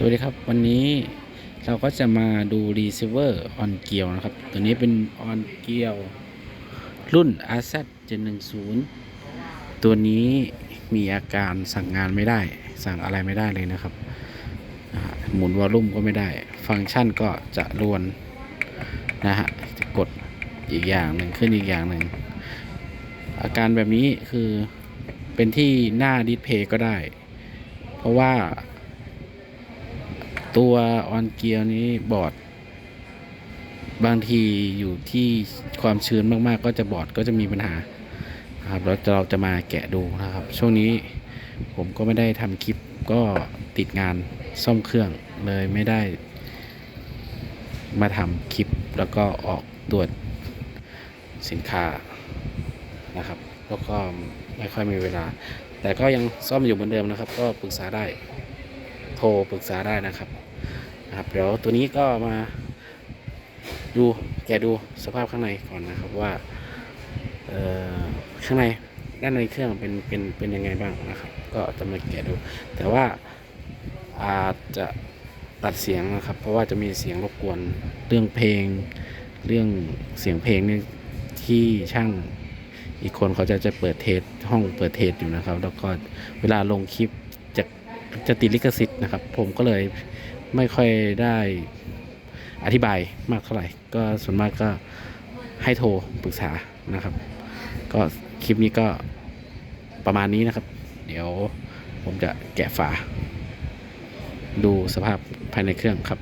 สวัสดีครับ วันนี้เราก็จะมาดู receiver on เกียวนะครับ ตัวนี้เป็น on เกียว รุ่น RZ 710 ตัวนี้มีอาการสั่งงานไม่ได้ สั่งอะไรไม่ได้เลยนะครับ หมุนวอลลุ่มก็ไม่ได้ ฟังก์ชันก็จะรวนนะฮะกดอีกอย่างหนึ่งขึ้นอีกอย่างหนึ่ง อาการแบบนี้คือเป็นที่หน้าดิสเพย์ก็ได้ เพราะว่า ตัวออนเกียร์นี้บอด บางทีอยู่ที่ความชื้นมากๆ ก็จะบอดก็จะมีปัญหาครับแล้วเราจะมาแกะดูนะครับ ช่วงนี้ผมก็ไม่ได้ทำคลิปก็ติดงานซ่อมเครื่องเลยไม่ได้ มาทำคลิปแล้วก็ออกตรวจสินค้านะครับ แล้วก็ไม่ค่อยมีเวลา แต่ก็ยังซ่อมอยู่เหมือนเดิมนะครับ ก็ปรึกษาได้ โทรปรึกษาได้นะครับนะครับ เดี๋ยวตัวนี้ก็มาดูแกดูสภาพข้างในก่อนนะครับว่าข้างในด้านในเครื่องเป็นเป็นเป็นยังไงบ้างนะครับ ก็จะมาแกะดู แต่ว่าอาจจะตัดเสียงนะครับ เพราะว่าจะมีเสียงรบกวนเรื่องเพลง เรื่องเสียงเพลงนี่ที่ช่างอีกคนเขาจะจะเปิดเทสห้องเปิดเทสอยู่นะครับ แล้วก็เวลาลงคลิป จะติดลิขสิทธิ์นะครับ ผมก็เลยไม่ค่อยได้อธิบายมากเท่าไหร่ ก็ส่วนมากก็ให้โทรปรึกษานะครับ ก็คลิปนี้ก็ประมาณนี้นะครับ เดี๋ยวผมจะแกะฝา ดูสภาพภายในเครื่องครับ